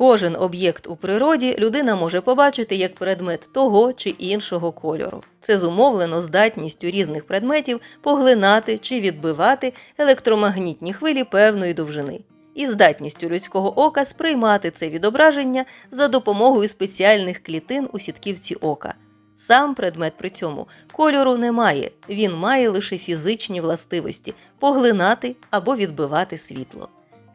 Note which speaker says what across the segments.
Speaker 1: Кожен об'єкт у природі людина може побачити як предмет того чи іншого кольору. Це зумовлено здатністю різних предметів поглинати чи відбивати електромагнітні хвилі певної довжини і здатністю людського ока сприймати це відображення за допомогою спеціальних клітин у сітківці ока. Сам предмет при цьому кольору не має, він має лише фізичні властивості поглинати або відбивати світло.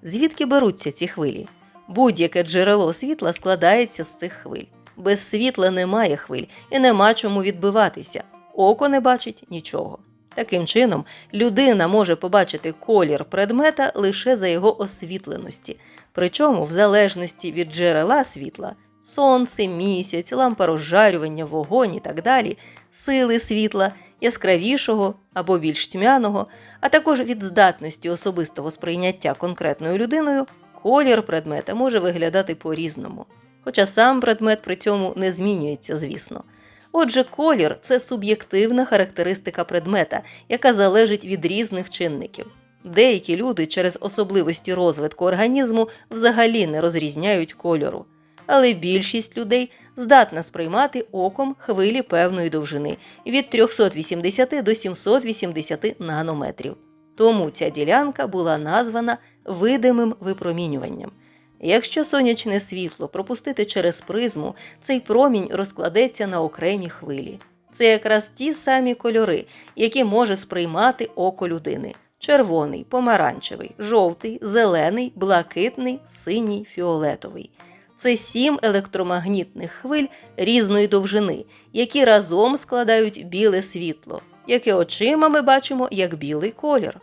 Speaker 1: Звідки беруться ці хвилі? Будь-яке джерело світла складається з цих хвиль. Без світла немає хвиль і нема чому відбиватися. Око не бачить нічого. Таким чином, людина може побачити колір предмета лише за його освітленості, причому в залежності від джерела світла сонце, місяць, лампа розжарювання, вогонь і так далі, сили світла, яскравішого або більш тьмяного, а також від здатності особистого сприйняття конкретною людиною, колір предмета може виглядати по-різному. Хоча сам предмет при цьому не змінюється, звісно. Отже, колір це суб'єктивна характеристика предмета, яка залежить від різних чинників. Деякі люди через особливості розвитку організму взагалі не розрізняють кольору, але більшість людей здатна сприймати оком хвилі певної довжини від 380 до 780 нанометрів. Тому ця ділянка була названа видимим випромінюванням. Якщо сонячне світло пропустити через призму, цей промінь розкладеться на окремі хвилі. Це якраз ті самі кольори, які може сприймати око людини: червоний, помаранчевий, жовтий, зелений, блакитний, синій, фіолетовий. Це сім електромагнітних хвиль різної довжини, які разом складають біле світло, яке очима ми бачимо як білий колір.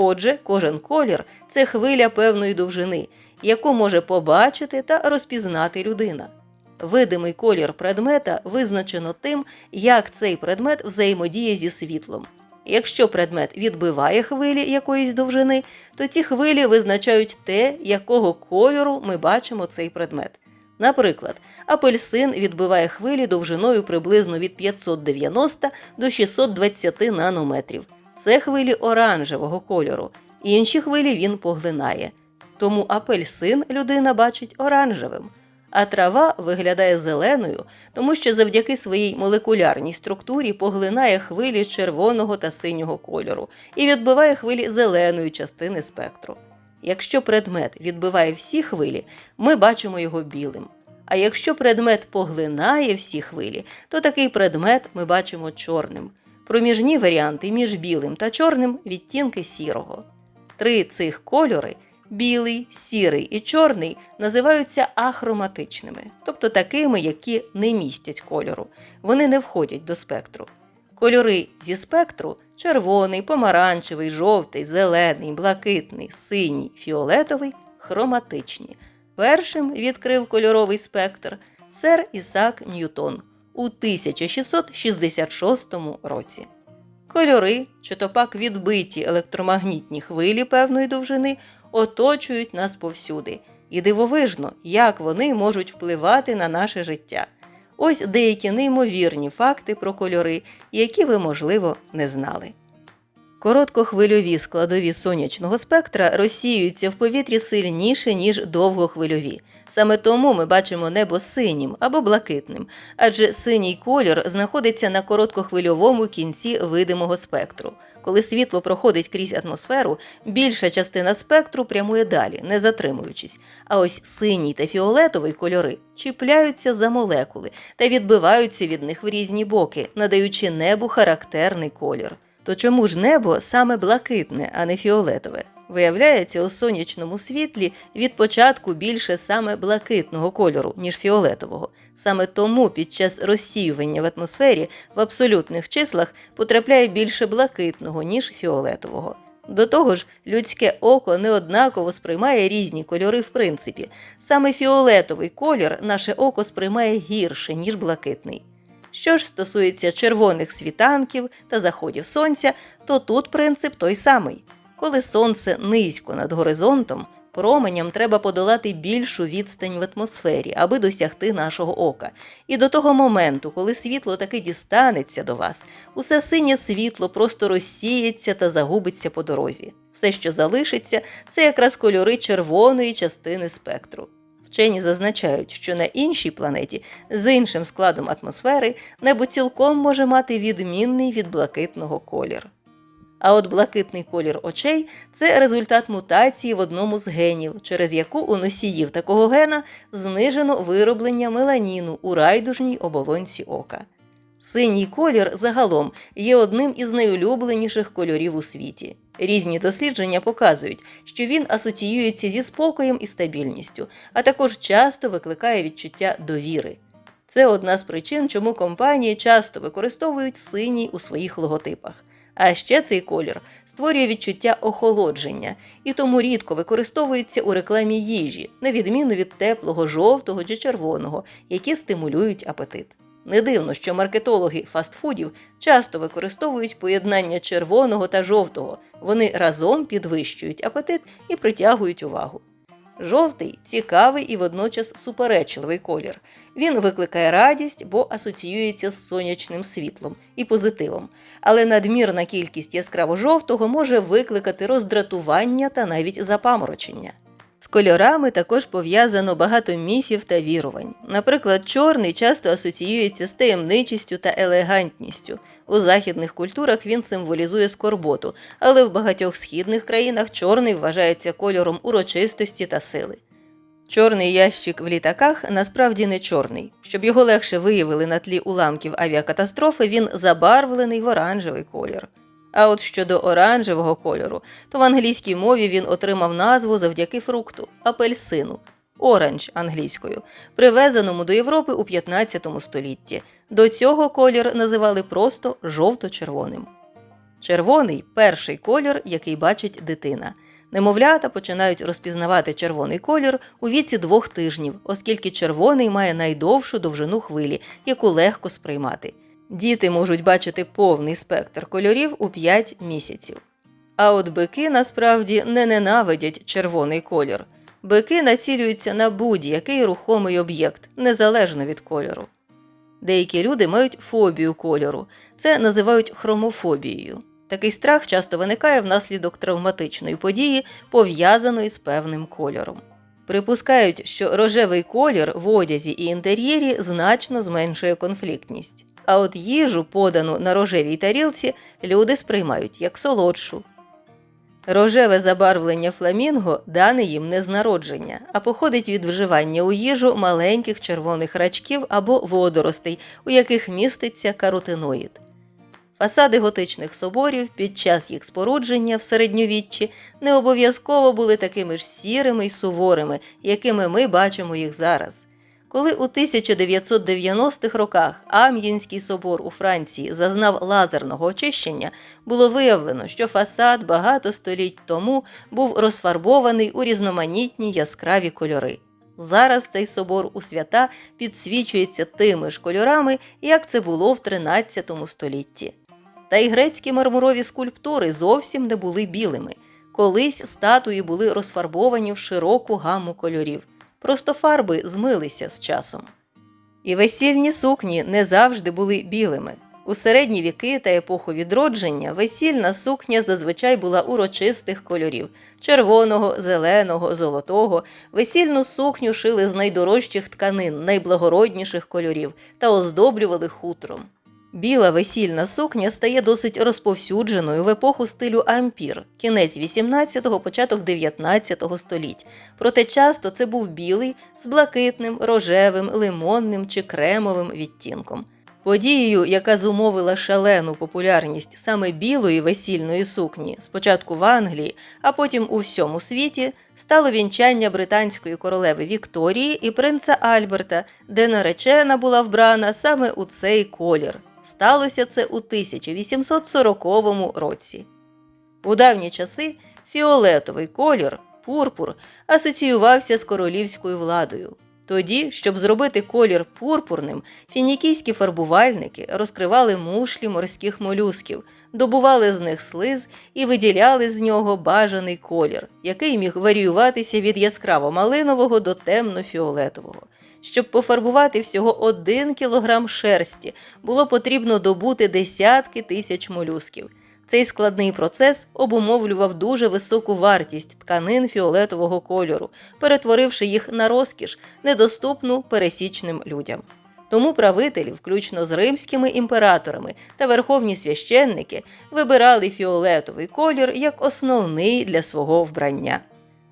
Speaker 1: Отже, кожен колір це хвиля певної довжини, яку може побачити та розпізнати людина. Видимий колір предмета визначено тим, як цей предмет взаємодіє зі світлом. Якщо предмет відбиває хвилі якоїсь довжини, то ці хвилі визначають те, якого кольору ми бачимо цей предмет. Наприклад, апельсин відбиває хвилі довжиною приблизно від 590 до 620 нанометрів. Це хвилі оранжевого кольору, інші хвилі він поглинає. Тому апельсин людина бачить оранжевим, а трава виглядає зеленою, тому що завдяки своїй молекулярній структурі поглинає хвилі червоного та синього кольору і відбиває хвилі зеленої частини спектру. Якщо предмет відбиває всі хвилі, ми бачимо його білим. А якщо предмет поглинає всі хвилі, то такий предмет ми бачимо чорним. Проміжні варіанти між білим та чорним відтінки сірого. Три цих кольори білий, сірий і чорний називаються ахроматичними, тобто такими, які не містять кольору. Вони не входять до спектру. Кольори зі спектру червоний, помаранчевий, жовтий, зелений, блакитний, синій, фіолетовий хроматичні. Першим відкрив кольоровий спектр сер Ісак Ньютон у 1666 році. Кольори, чи то пак відбиті електромагнітні хвилі певної довжини, оточують нас повсюди, і дивовижно, як вони можуть впливати на наше життя. Ось деякі неймовірні факти про кольори, які ви, можливо, не знали. Короткохвильові складові сонячного спектра розсіюються в повітрі сильніше, ніж довгохвильові. Саме тому ми бачимо небо синім або блакитним, адже синій кольор знаходиться на короткохвильовому кінці видимого спектру. Коли світло проходить крізь атмосферу, більша частина спектру прямує далі, не затримуючись. А ось синій та фіолетовий кольори чіпляються за молекули та відбиваються від них в різні боки, надаючи небу характерний колір. То чому ж небо саме блакитне, а не фіолетове? Виявляється, у сонячному світлі від початку більше саме блакитного кольору, ніж фіолетового. Саме тому під час розсіювання в атмосфері в абсолютних числах потрапляє більше блакитного, ніж фіолетового. До того ж, людське око неоднаково сприймає різні кольори в принципі. Саме фіолетовий колір наше око сприймає гірше, ніж блакитний. Що ж стосується червоних світанків та заходів сонця, то тут принцип той самий. Коли сонце низько над горизонтом, променям треба подолати більшу відстань в атмосфері, аби досягти нашого ока. І до того моменту, коли світло таки дістанеться до вас, усе синє світло просто розсіється та загубиться по дорозі. Все, що залишиться, це якраз кольори червоної частини спектру. Вчені зазначають, що на іншій планеті з іншим складом атмосфери небо цілком може мати відмінний від блакитного колір. А от блакитний колір очей це результат мутації в одному з генів, через яку у носіїв такого гена знижено вироблення меланіну у райдужній оболонці ока. Синій колір загалом є одним із найулюбленіших кольорів у світі. Різні дослідження показують, що він асоціюється зі спокоєм і стабільністю, а також часто викликає відчуття довіри. Це одна з причин, чому компанії часто використовують синій у своїх логотипах. А ще цей колір створює відчуття охолодження і тому рідко використовується у рекламі їжі, на відміну від теплого жовтого чи червоного, які стимулюють апетит. Не дивно, що маркетологи фастфудів часто використовують поєднання червоного та жовтого. Вони разом підвищують апетит і притягують увагу. Жовтий цікавий і водночас суперечливий колір. Він викликає радість, бо асоціюється з сонячним світлом і позитивом, але надмірна кількість яскраво жовтого може викликати роздратування та навіть запаморочення. Кольорами також пов'язано багато міфів та вірувань. Наприклад, чорний часто асоціюється з таємничістю та елегантністю. У західних культурах він символізує скорботу, але в багатьох східних країнах чорний вважається кольором урочистості та сили. Чорний ящик в літаках насправді не чорний. Щоб його легше виявили на тлі уламків авіакатастрофи, він забарвлений в оранжевий колір. А от щодо оранжевого кольору, то в англійській мові він отримав назву завдяки фрукту апельсину оранж англійською, привезеному до Європи у 15 столітті. До цього колір називали просто жовто-червоним. Червоний перший колір, який бачить дитина. Немовлята починають розпізнавати червоний колір у віці двох тижнів, оскільки червоний має найдовшу довжину хвилі, яку легко сприймати. Діти можуть бачити повний спектр кольорів у 5 місяців. А от бики насправді не ненавидять червоний колір. Бики націлюються на будь-який рухомий об'єкт, незалежно від кольору. Деякі люди мають фобію кольору, це називають хромофобією. Такий страх часто виникає внаслідок травматичної події, пов'язаної з певним кольором. Припускають, що рожевий колір в одязі і інтер'єрі значно зменшує конфліктність. А от їжу, подану на рожевій тарілці, люди сприймають як солодшу. Рожеве забарвлення фламінго дане їм не з народження, а походить від вживання у їжу маленьких червоних рачків або водоростей, у яких міститься каротиноїд. Фасади готичних соборів під час їх спорудження в середньовіччі не обов'язково були такими ж сірими й суворими, якими ми бачимо їх зараз. Коли у 1990-х роках Ам'їнський собор у Франції зазнав лазерного очищення, було виявлено, що фасад багато століть тому був розфарбований у різноманітні яскраві кольори. Зараз цей собор у свята підсвічується тими ж кольорами, як це було в 13 столітті. Та й грецькі мармурові скульптури зовсім не були білими. Колись статуї були розфарбовані в широку гаму кольорів. Просто фарби змилися з часом. І весільні сукні не завжди були білими. У середні віки та епоху відродження весільна сукня зазвичай була урочистих кольорів червоного, зеленого, золотого. Весільну сукню шили з найдорожчих тканин, найблагородніших кольорів та оздоблювали хутром. Біла весільна сукня стає досить розповсюдженою в епоху стилю ампір, кінець 18-го, початок 19 століть. Проте часто це був білий з блакитним, рожевим, лимонним чи кремовим відтінком. Подією, яка зумовила шалену популярність саме білої весільної сукні, спочатку в Англії, а потім у всьому світі, стало вінчання британської королеви Вікторії і принца Альберта, де наречена була вбрана саме у цей колір. Сталося це у 1840 році. У давні часи фіолетовий колір, пурпур, асоціювався з королівською владою. Тоді, щоб зробити колір пурпурним, фінікійські фарбувальники розкривали мушлі морських молюсків, добували з них слиз і виділяли з нього бажаний колір, який міг варіюватися від яскраво малинового до темно-фіолетового. Щоб пофарбувати всього один кілограм шерсті, було потрібно добути десятки тисяч молюсків. Цей складний процес обумовлював дуже високу вартість тканин фіолетового кольору, перетворивши їх на розкіш, недоступну пересічним людям. Тому правителі, включно з римськими імператорами та верховні священники, вибирали фіолетовий колір як основний для свого вбрання.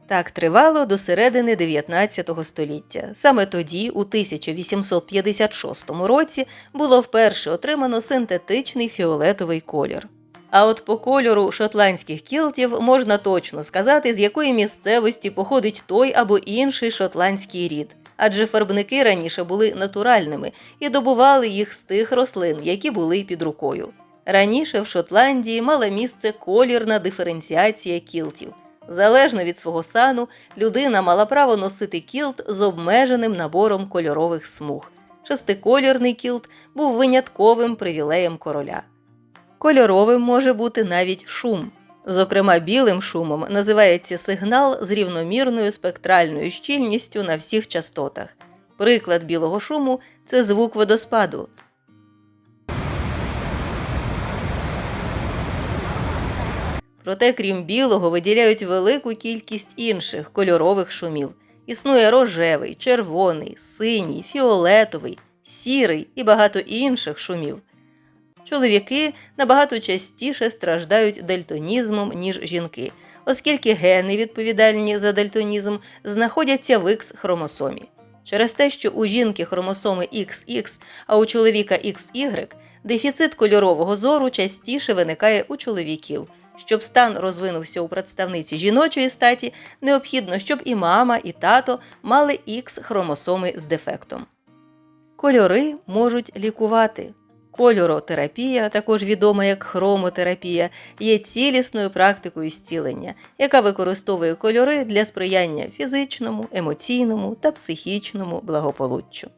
Speaker 1: Так тривало до середини 19 століття. Саме тоді, у 1856 році, було вперше отримано синтетичний фіолетовий колір. А от по кольору шотландських кілтів можна точно сказати, з якої місцевості походить той або інший шотландський рід. Адже фарбники раніше були натуральними і добували їх з тих рослин, які були під рукою. Раніше в Шотландії мала місце колірна диференціація кілтів. Залежно від свого сану, людина мала право носити кілт з обмеженим набором кольорових смуг. Шестиколірний кілт був винятковим привілеєм короля. Кольоровим може бути навіть шум. Зокрема, білим шумом називається сигнал з рівномірною спектральною щільністю на всіх частотах. Приклад білого шуму це звук водоспаду. Проте, крім білого, виділяють велику кількість інших кольорових шумів. Існує рожевий, червоний, синій, фіолетовий, сірий і багато інших шумів. Чоловіки набагато частіше страждають дальтонізмом, ніж жінки, оскільки гени, відповідальні за дальтонізм, знаходяться в X хромосомі. Через те, що у жінки хромосоми XX, а у чоловіка XY, дефіцит кольорового зору частіше виникає у чоловіків. Щоб стан розвинувся у представниці жіночої статі, необхідно, щоб і мама, і тато мали X хромосоми з дефектом. Кольори можуть лікувати. Кольоротерапія, також відома як хромотерапія, є цілісною практикою зцілення, яка використовує кольори для сприяння фізичному, емоційному та психічному благополуччю.